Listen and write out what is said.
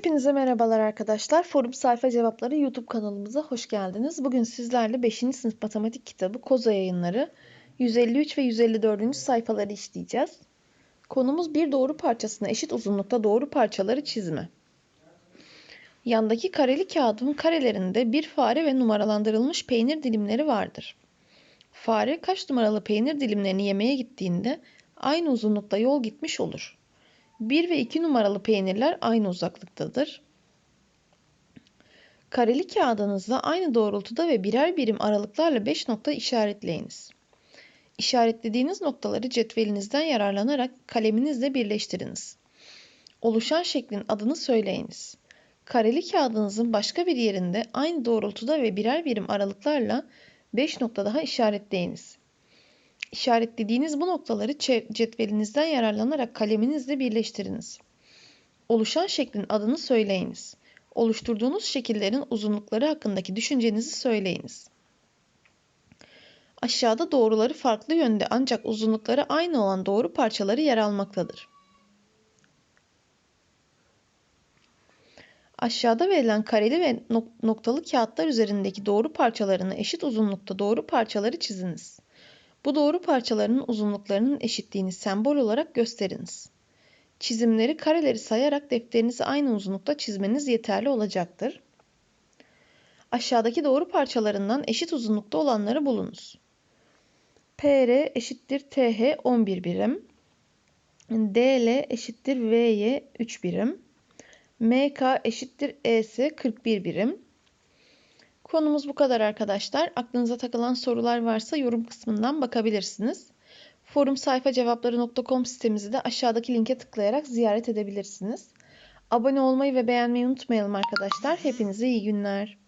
Hepinize merhabalar arkadaşlar. Forum Sayfa Cevapları YouTube kanalımıza hoş geldiniz. Bugün sizlerle 5. sınıf matematik kitabı Koza yayınları 153 ve 154. sayfaları işleyeceğiz. Konumuz bir doğru parçasına eşit uzunlukta doğru parçaları çizme. Yandaki kareli kağıdın karelerinde bir fare ve numaralandırılmış peynir dilimleri vardır. Fare kaç numaralı peynir dilimlerini yemeye gittiğinde aynı uzunlukta yol gitmiş olur. 1 ve 2 numaralı peynirler aynı uzaklıktadır. Kareli kağıdınızda aynı doğrultuda ve birer birim aralıklarla 5 nokta işaretleyiniz. İşaretlediğiniz noktaları cetvelinizden yararlanarak kaleminizle birleştiriniz. Oluşan şeklin adını söyleyiniz. Kareli kağıdınızın başka bir yerinde aynı doğrultuda ve birer birim aralıklarla 5 nokta daha işaretleyiniz. İşaretlediğiniz bu noktaları cetvelinizden yararlanarak kaleminizle birleştiriniz. Oluşan şeklin adını söyleyiniz. Oluşturduğunuz şekillerin uzunlukları hakkındaki düşüncenizi söyleyiniz. Aşağıda doğruları farklı yönde ancak uzunlukları aynı olan doğru parçaları yer almaktadır. Aşağıda verilen kareli ve noktalı kağıtlar üzerindeki doğru parçalarını eşit uzunlukta doğru parçaları çiziniz. Bu doğru parçalarının uzunluklarının eşitliğini sembol olarak gösteriniz. Çizimleri kareleri sayarak defterinizi aynı uzunlukta çizmeniz yeterli olacaktır. Aşağıdaki doğru parçalarından eşit uzunlukta olanları bulunuz. PR eşittir TH 11 birim. DL eşittir VY 3 birim. MK eşittir ES 41 birim. Konumuz bu kadar arkadaşlar. Aklınıza takılan sorular varsa yorum kısmından bakabilirsiniz. Forum sayfa cevapları.com sitemizi de aşağıdaki linke tıklayarak ziyaret edebilirsiniz. Abone olmayı ve beğenmeyi unutmayalım arkadaşlar. Hepinize iyi günler.